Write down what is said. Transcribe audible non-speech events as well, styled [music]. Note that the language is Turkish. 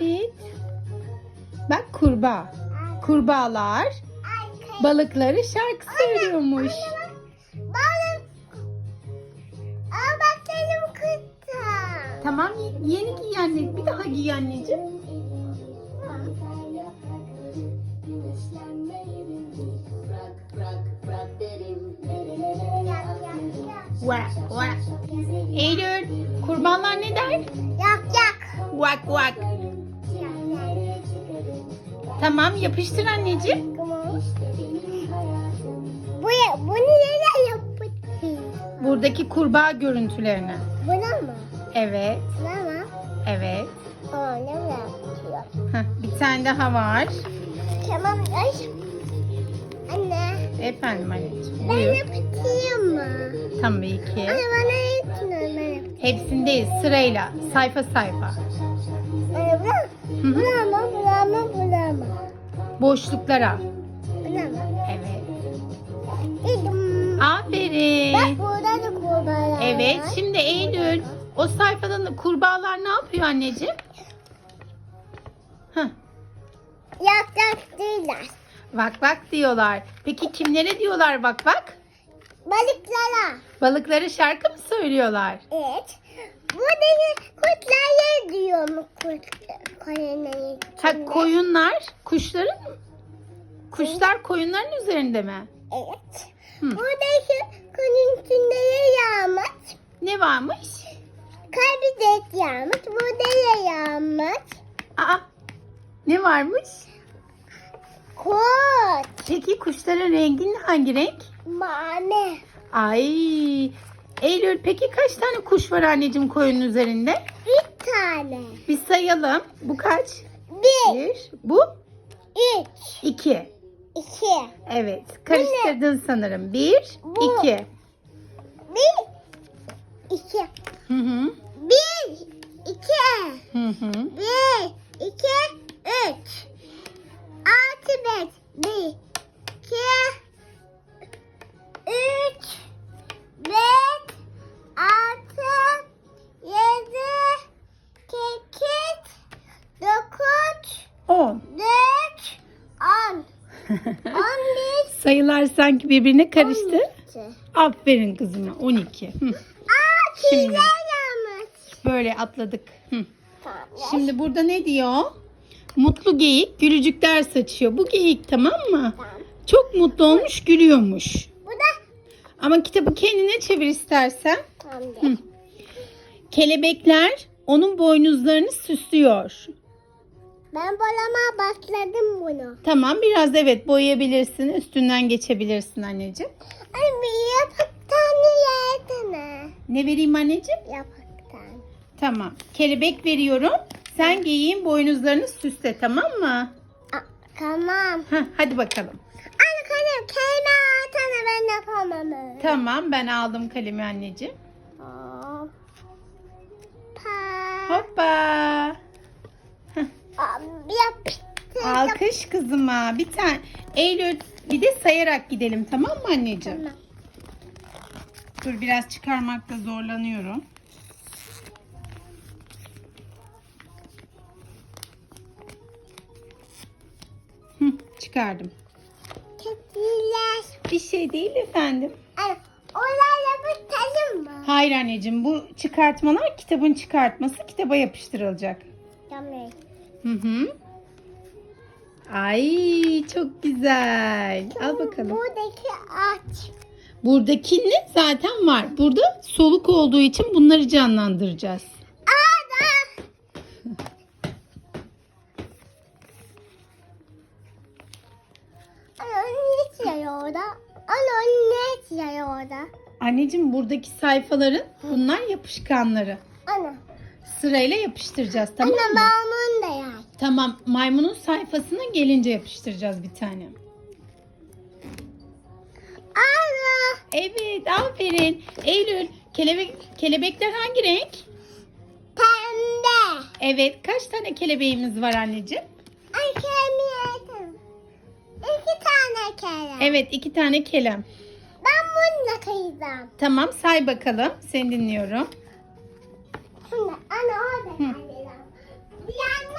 Evet. Bak kurbağa. Kurbağalar balıkları şarkı söylüyormuş. Balık. Aa bak benim kıta. Tamam yeni giy anne. Bir daha giy anneciğim. Vak vak. Eylül kurbanlar ne der? Yak yak. Vak vak. Tamam yapıştır anneciğim. Bu, bunu nereye yaptın? Buradaki kurbağa görüntülerini. Buna mı? Evet. Buna mı? Evet. Aa ne yapıyor? Heh, bir tane daha var. Tamam. Ay. Anne. Efendim anneciğim. Ben Buyur. yapayım mı? Tabii ki. Anne bana. Hepsindeyiz sırayla. Sayfa sayfa. Buna mı? Buna mı? Boşluklara. Buna mı? Evet. Yedim. Bak Aferin. burada da kurbağalar Evet. var. Şimdi Eylül. O sayfadan da kurbağalar ne yapıyor anneciğim? Heh. Yak yak değiller. Vak vak diyorlar. Peki kimlere diyorlar vak vak? Balıklara. Balıkları şarkı mı söylüyorlar? Evet. Buradaki kurtlar diyor mu? Koyunların Ha içinde. koyunlar, kuşların Kuşlar koyunların üzerinde mi? Evet. Hı. Buradaki koyun içinde yağmur. Ne varmış? Kalbi yağmur. Burada da yağmur. Aa, ne varmış? Kurt. Peki kuşların rengi hangi renk? Mane. Ay, Eylül peki kaç tane kuş var anneciğim koyunun üzerinde? Üç tane. Bir sayalım. Bu kaç? Bir. Bir. Bu? Üç. iki. iki. Evet. Karıştırdın sanırım. Bir, Bu. iki. Bir. iki. Hı hı. Bir. iki. Hı hı. Bir, Bir, iki, üç, beş, altı, yedi, sekiz, dokuz, On. dört, on. [laughs] On bir, Sayılar sanki birbirine karıştı. iki. Aferin kızıma. 12. Hı. Aa, Şimdi. yanmış. Böyle atladık. Hı. Şimdi burada ne diyor? Mutlu geyik gülücükler saçıyor. Bu geyik tamam mı? Tamam. Çok mutlu olmuş, gülüyormuş. Bu da Ama kitabı kendine çevir istersen. tamam. Hı. Kelebekler onun boynuzlarını süslüyor. Ben boyamaya başladım bunu. Tamam biraz evet boyayabilirsin. Üstünden geçebilirsin anneciğim. Ay bir yapaktan yerdene. Ne vereyim anneciğim? Yapaktan. Tamam. Kelebek veriyorum. Sen geyiğin boynuzlarını süsle tamam mı? Aa, tamam. Heh, hadi bakalım. Anne kalem kelime atana ben yapamam. Tamam ben aldım kalemi anneciğim. Hop. Pa. Hoppa. Aa, Yapıştı. Alkış kızıma. Bir tane. Eylül bir de sayarak gidelim tamam mı anneciğim? Tamam. Dur biraz çıkarmakta zorlanıyorum. Çıkardım. Kediler. Bir şey değil efendim. Anne oraya yapıştıralım mı? Hayır anneciğim bu çıkartmalar kitabın çıkartması kitaba yapıştırılacak. Tamam. Hı hı. Ay çok güzel. Al bakalım. Buradaki ağaç. Buradakinin zaten var. Burada soluk olduğu için bunları canlandıracağız. Orada? Anneciğim buradaki sayfaların bunlar yapışkanları. Anne. Sırayla yapıştıracağız tamam Anne mı? mamın da yer. Tamam maymunun sayfasına gelince yapıştıracağız bir tane. Anne. Evet aferin. Eylül kelebek, kelebekler hangi renk? Pembe. Evet kaç tane kelebeğimiz var anneciğim? Ay kemiyetim. İki tane kelem. Evet iki tane kelem onunla kayacağım. Tamam say bakalım. Seni dinliyorum. Şimdi ana orada kaydedeceğim. Yani